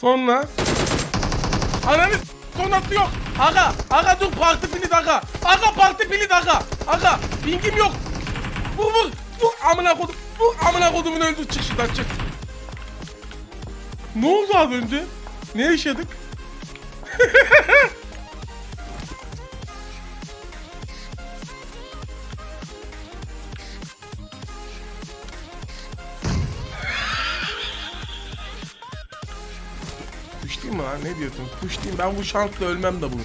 Sonra. Ananı sonrası yok. Aga, aga dur parti pili aga. Aga parti pili aga. Aga, pingim yok. Vur vur. Vur amına kodum. Vur amına kodumun öldü. Çık şuradan çık. Ne oldu az önce? Ne yaşadık? Ne diyorsun? Kuş değil. Ben bu şansla ölmem de bunu.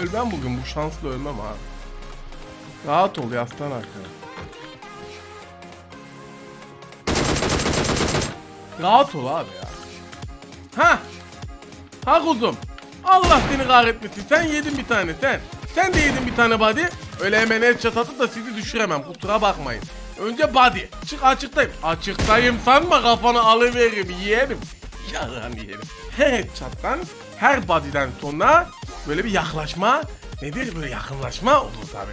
Ölmem bugün. Bu şansla ölmem ha. Rahat ol yaslan arkana. Rahat ol abi ya. Ha. Ha kuzum. Allah seni kahretmesin. Sen yedin bir tane sen. Sen de yedin bir tane body. Öyle hemen el atıp da sizi düşüremem. Kusura bakmayın. Önce body. Çık açıktayım. Açıktayım sanma kafanı alıveririm yeğenim. Yalan yeğenim. Her çattan her body'den sonra böyle bir yaklaşma nedir böyle yakınlaşma olur tabi.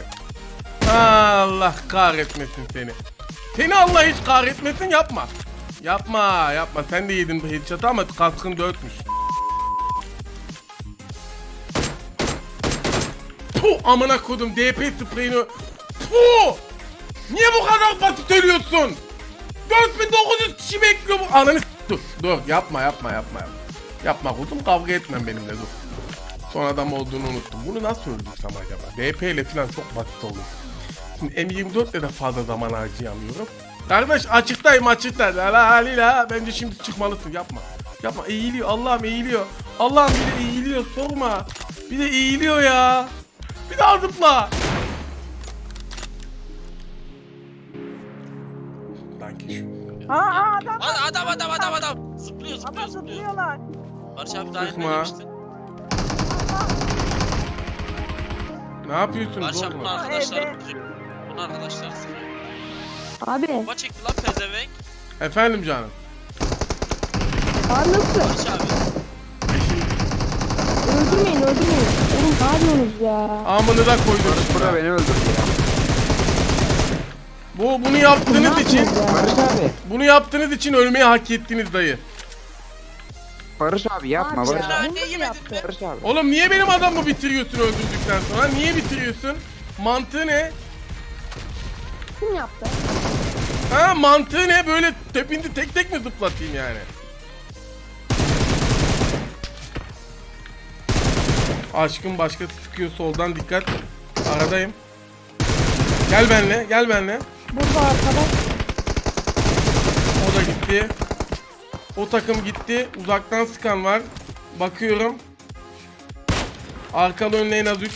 Allah kahretmesin seni. Seni Allah hiç kahretmesin yapma. Yapma yapma sen de yedin bu headshot'ı ama kaskın dörtmüş. Puh amına kodum DP spreyini. Puh! Niye bu kadar basit ölüyorsun? 4900 kişi bekliyor bu. Ananı dur dur yapma yapma yapma yapma. Yapma kuzum kavga etmem benimle dur. Son adam olduğunu unuttum. Bunu nasıl öldürsem acaba? DP ile falan çok basit olur. Şimdi M24 ile de fazla zaman harcayamıyorum. Kardeş açıktayım açıkta. La la la. Bence şimdi çıkmalısın yapma. Yapma eğiliyor Allah'ım eğiliyor. Allah'ım bir de eğiliyor sorma. Bir de eğiliyor ya. Bir daha zıpla. Aa, aa adam Aa, Adam adam adam adam. Zıplıyor zıplıyor ama zıplıyor. zıplıyorlar. Barış abi daha Sıkma. önüne demiştin. Ne yapıyorsunuz Barış abi oğlum? bunun arkadaşları Evde. sıkıyor. Bunun arkadaşları sıkıyor. Abi, Bomba çekti lan pezevenk. Efendim canım. abi nasıl? Barış abi. Öldürmeyin, öldürmeyin. Oğlum ne yapıyorsunuz ya? Amını da koydum. Burada beni öldürdü ya. Bu bunu yaptığınız için Barış abi. bunu yaptığınız için ölmeyi hak ettiniz dayı. Barış abi yapma Barış abi. Be? Barış abi. Oğlum niye benim adamı bitiriyorsun öldürdükten sonra? Niye bitiriyorsun? Mantığı ne? Kim yaptı? Ha mantığı ne? Böyle tepindi tek tek mi zıplatayım yani? Aşkım başkası sıkıyor soldan dikkat. Aradayım. Gel benle, gel benle. Burada arkada. O da gitti. O takım gitti. Uzaktan sıkan var. Bakıyorum. Arkalı önüne en az 3.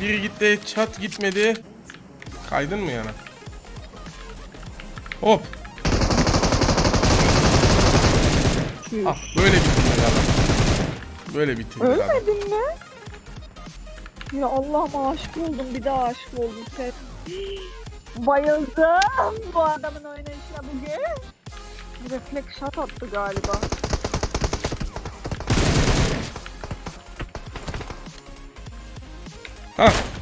Biri gitti. Çat gitmedi. Kaydın mı yana? Hop. Ah böyle bitirdi adam. Böyle bitirdi adam. Ölmedin mi? Ya Allah'ıma aşık oldum bir daha aşık oldum sen. Bayıldım bu adamın oynayışına bugün. Refleks shot attı galiba. Hah.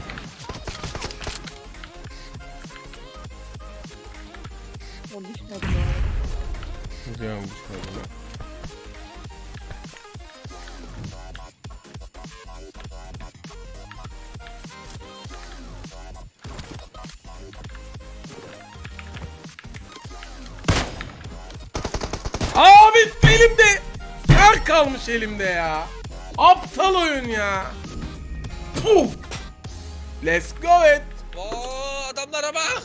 Elimde ter kalmış elimde ya. Aptal oyun ya. Puh. Let's go it. Oo adamlara bak.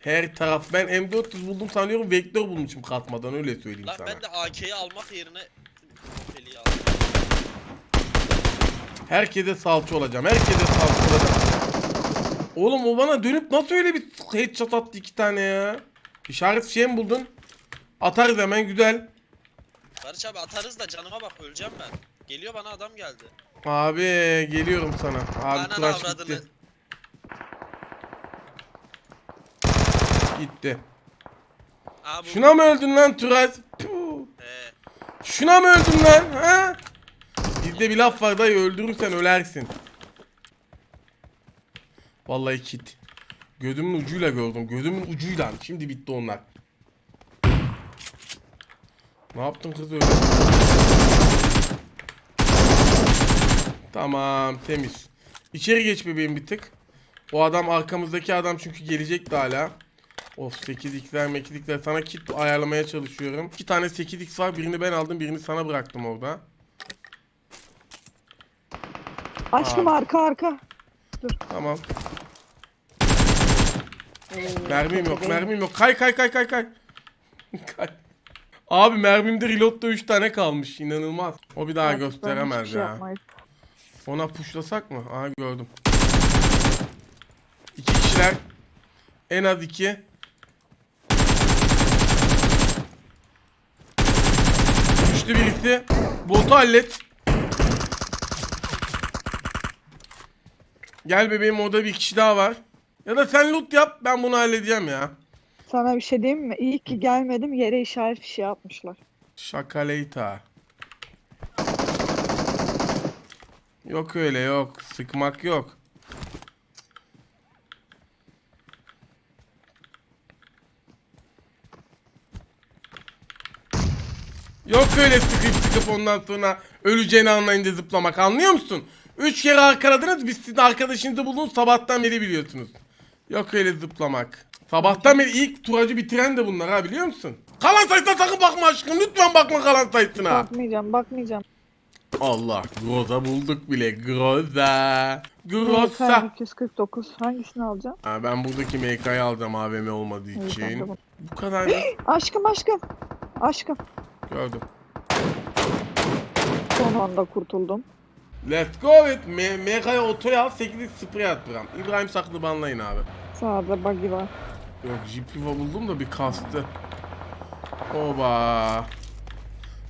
Her taraf ben M400 buldum sanıyorum vektör bulmuşum katmadan öyle söyleyeyim Lan sana. ben de AK'yi almak yerine aldım. Herkese salça olacağım. Herkese salça olacağım. Oğlum o bana dönüp nasıl öyle bir headshot attı iki tane ya? İşaret şey mi buldun? Atarız hemen güzel. Barış abi atarız da canıma bak öleceğim ben. Geliyor bana adam geldi. Abi geliyorum sana. Abi tıraş avradını. gitti. Gitti. Aa bu. Şuna mı öldün lan? Puh. He. Şuna mı öldün lan? Ha? Bizde bir laf var dayı öldürürsen ölersin. Vallahi kit. Gözümün ucuyla gördüm. Gözümün ucuyla. Şimdi bitti onlar. Ne yaptın kız öyle? Tamam temiz. İçeri geç bebeğim bir tık. O adam arkamızdaki adam çünkü gelecekti hala. Of 8x'ler 8x'ler sana kit ayarlamaya çalışıyorum. İki tane 8x var birini ben aldım birini sana bıraktım orada. Aşkım Abi. arka arka. Tamam. Oo, Mermim yok, mermim yok. Kay kay kay kay kay. kay. Abi mermimde reload'da 3 tane kalmış. İnanılmaz. O bir daha Artık gösteremez şey ya. yapmayız. Ona pushlasak mı? Aha gördüm. İki kişiler. En az iki. Düştü birisi. Botu hallet. Gel bebeğim orada bir kişi daha var. Ya da sen loot yap ben bunu halledeceğim ya. Sana bir şey diyeyim mi? İyi ki gelmedim yere işaret fişi yapmışlar. Şakaleyta. Yok öyle yok. Sıkmak yok. Yok öyle sıkıp sıkıp ondan sonra öleceğini anlayınca zıplamak anlıyor musun? Üç kere arkaladınız biz sizin arkadaşınızı buldunuz sabahtan beri biliyorsunuz. Yok öyle zıplamak. Sabahtan beri ilk turacı bitiren de bunlar ha biliyor musun? Kalan sayısına sakın bakma aşkım lütfen bakma kalan sayısına. Bakmayacağım bakmayacağım. Allah Groza bulduk bile Groza. Groza. Groza. 249 hangisini alacağım? Ha, ben buradaki MK'yı alacağım AVM olmadığı İyi, ben de için. bu. Bu kadar? Aşkım aşkım. Aşkım. Gördüm. Son anda kurtuldum. Let's go with M MK'ya otoya al 8'lik sprey at Bram. İbrahim saklı banlayın abi. Sağda buggy var. Yok Jeep buldum da bir kastı. Oba.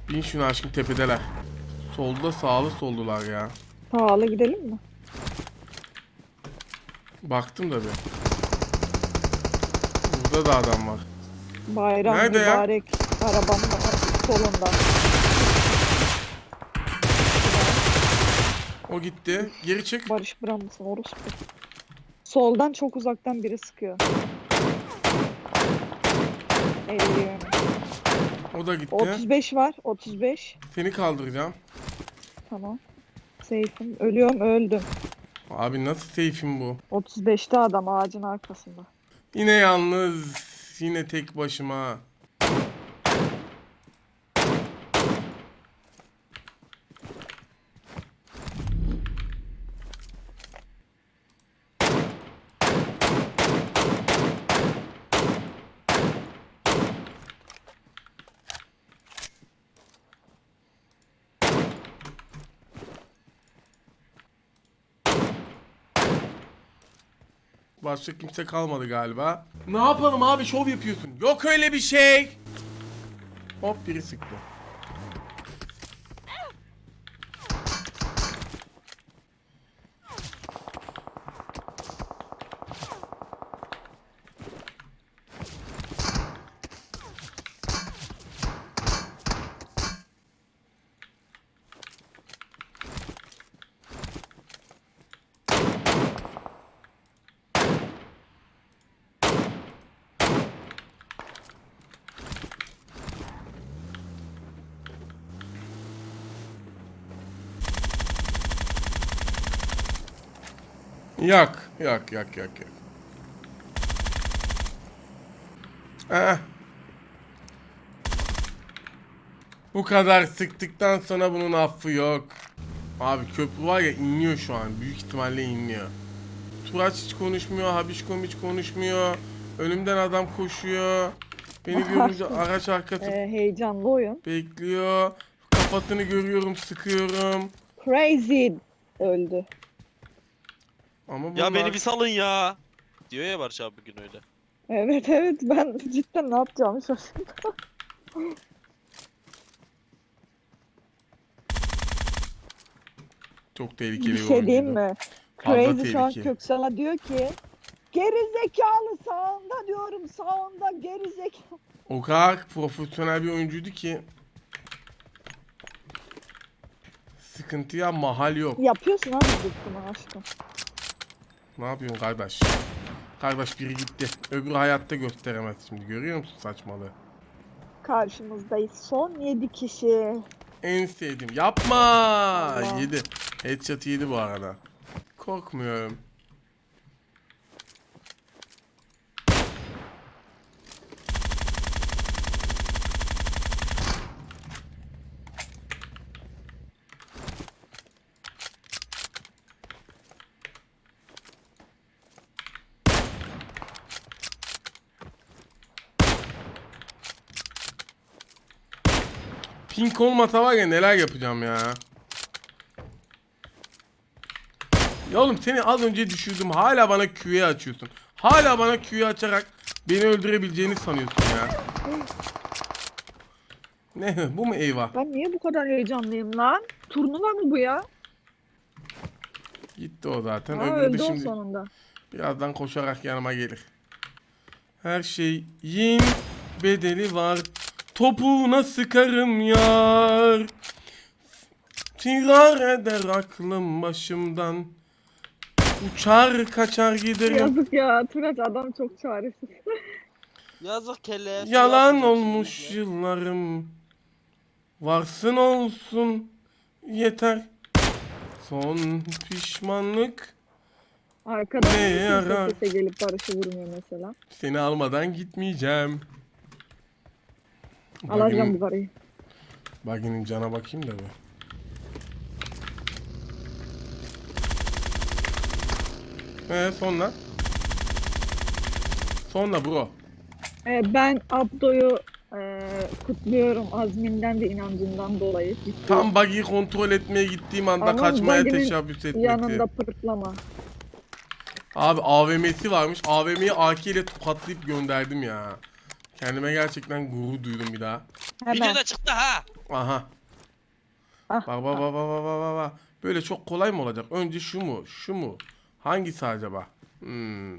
Bin şunu aşkım tepedeler. Solda sağlı soldular ya. Pahalı gidelim mi? Baktım da bir. Burada da adam var. Bayram Nerede ya? mübarek. Arabanın solunda. O gitti. Geri çık. Barış mısın orospu? Soldan çok uzaktan biri sıkıyor. Eğiliyorum. O da gitti. 35 var. 35. Seni kaldıracağım. Tamam. Safe'im. Ölüyorum öldüm. Abi nasıl safe'im bu? 35'te adam ağacın arkasında. Yine yalnız. Yine tek başıma. Başka kimse kalmadı galiba. Ne yapalım abi şov yapıyorsun. Yok öyle bir şey. Hop biri sıktı. Yak. Yak yak yak yak. Eh. Bu kadar sıktıktan sonra bunun affı yok. Abi köprü var ya inliyor şu an. Büyük ihtimalle inliyor. Turaç hiç konuşmuyor. Habişkom hiç konuşmuyor. Önümden adam koşuyor. Beni görünce araç arkası Ee, heyecanlı oyun. bekliyor. Kafasını görüyorum, sıkıyorum. Crazy öldü. Ama bunlar... Ya beni bir salın ya. Diyor ya Barış abi bugün öyle. Evet evet ben cidden ne yapacağımı şaşırdım. Çok tehlikeli Bir bir şey diyeyim mi? Fazla Crazy şu an. Köksal'a diyor ki Geri zekalı sağında diyorum sağında geri zekalı. O kadar profesyonel bir oyuncuydu ki sıkıntıya mahal yok. Yapıyorsun abi bunu aşkım. Ne yapıyorsun kardeş? Kardeş biri gitti. Öbürü hayatta gösteremez şimdi. Görüyor musun saçmalığı? Karşımızdayız. Son 7 kişi. En sevdiğim. Yapma. Yedi. Headshot yedi bu arada. Korkmuyorum. Pink olmasa var ya neler yapacağım ya. Ya oğlum seni az önce düşürdüm. Hala bana Q'ye açıyorsun. Hala bana Q'ye açarak beni öldürebileceğini sanıyorsun ya. Ne bu mu eyvah? Ben niye bu kadar heyecanlıyım lan? Turnuva mı bu ya? Gitti o zaten. Aa, Öbürü öldü de o şimdi sonunda. birazdan koşarak yanıma gelir. Her şeyin bedeli var. Topuğuna sıkarım yar. Firar eder aklım başımdan. Uçar kaçar giderim. Yazık ya Turaç adam çok çaresiz. Yazık kelle. Yalan olmuş yıllarım. Varsın olsun yeter. Son pişmanlık Arkadan Ne ne yarar? sese gelip Barış'ı vurmuyor mesela. seni almadan gitmeyeceğim. Alacağım bu parayı. bugünün cana bakayım da bir. Ee sonra? Sonra bro. Ee, ben Abdo'yu e, kutluyorum azminden ve inancından dolayı. Ciddi. Tam buggy'i kontrol etmeye gittiğim anda Ama kaçmaya buggy'nin teşebbüs etmekti. Yanında pırtlama. Abi AVM'si varmış. AVM'yi AK ile tokatlayıp gönderdim ya. Kendime gerçekten gurur duydum bir daha. Hemen. Video da çıktı ha. Aha. Ah, Bak bak bak bak bak bak bak. Böyle çok kolay mı olacak? Önce şu mu? Şu mu? Hangisi acaba? Hmm.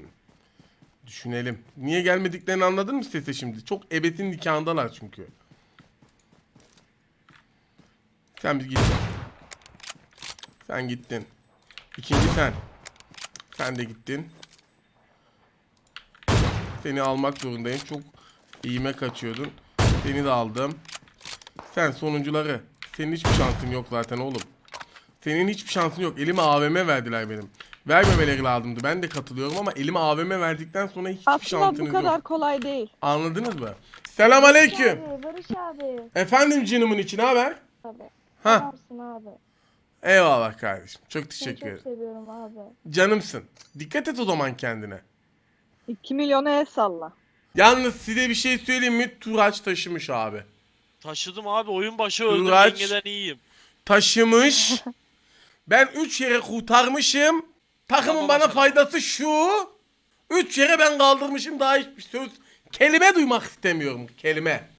Düşünelim. Niye gelmediklerini anladın mı sese şimdi? Çok ebetin nikahındalar çünkü. Sen bir git. Sen gittin. İkinci sen. Sen de gittin. Seni almak zorundayım. Çok iyime kaçıyordun. Seni de aldım. Sen sonuncuları. Senin hiçbir şansın yok zaten oğlum. Senin hiçbir şansın yok. Elime AVM verdiler benim. Vermemeleri lazımdı. Ben de katılıyorum ama elime AVM verdikten sonra hiçbir Aslında şansınız bu kadar yok. kolay değil. Anladınız mı? Selam aleyküm. Abi, Barış abi. Efendim canımın için haber? Abi. Ha. Adamsın abi. Eyvallah kardeşim. Çok Seni teşekkür çok ederim. seviyorum abi. Canımsın. Dikkat et o zaman kendine. 2 milyona el salla. Yalnız size bir şey söyleyeyim mi? Turaç taşımış abi. Taşıdım abi oyun başı öldüm Turaç. yengeden iyiyim. Taşımış. ben 3 yere kurtarmışım. Takımın Tamam, bana faydası şu. 3 yere ben kaldırmışım daha hiçbir söz kelime duymak istemiyorum kelime.